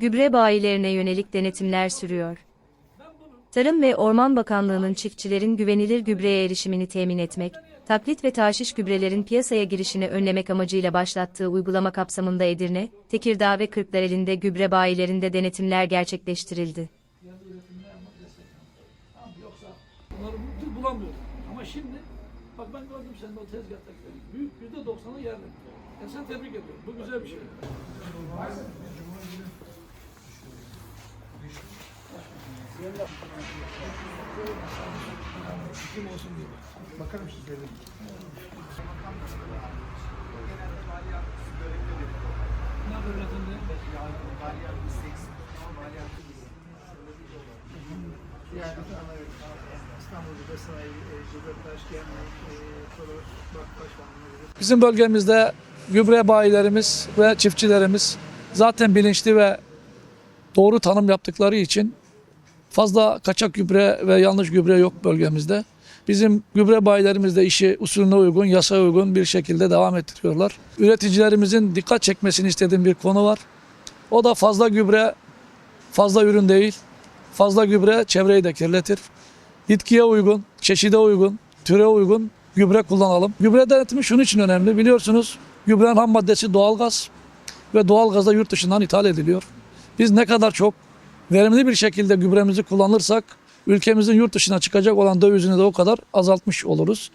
gübre bayilerine yönelik denetimler sürüyor. Tarım ve Orman Bakanlığı'nın çiftçilerin güvenilir gübreye erişimini temin etmek, taklit ve taşiş gübrelerin piyasaya girişini önlemek amacıyla başlattığı uygulama kapsamında Edirne, Tekirdağ ve Kırklareli'nde gübre bayilerinde denetimler gerçekleştirildi. Ama şimdi bak ben gördüm senin o tezgahtakileri. Büyük yüzde doksanı yerli. Ben seni tebrik ediyorum. Bu güzel bir şey. Kim olsun diye. Bakarım size. Ne haber üretimde? Yani İstanbul'da sanayi, e, Cumhurbaş, Genel, e, Toros, Bakbaş Bakanlığı Bizim bölgemizde gübre bayilerimiz ve çiftçilerimiz zaten bilinçli ve doğru tanım yaptıkları için fazla kaçak gübre ve yanlış gübre yok bölgemizde. Bizim gübre bayilerimiz de işi usulüne uygun, yasaya uygun bir şekilde devam ettiriyorlar. Üreticilerimizin dikkat çekmesini istediğim bir konu var. O da fazla gübre, fazla ürün değil. Fazla gübre çevreyi de kirletir. Bitkiye uygun, çeşide uygun, türe uygun gübre kullanalım. Gübre denetimi şunun için önemli. Biliyorsunuz gübrenin ham maddesi doğalgaz ve doğalgaz da yurt dışından ithal ediliyor. Biz ne kadar çok verimli bir şekilde gübremizi kullanırsak ülkemizin yurt dışına çıkacak olan dövizini de o kadar azaltmış oluruz.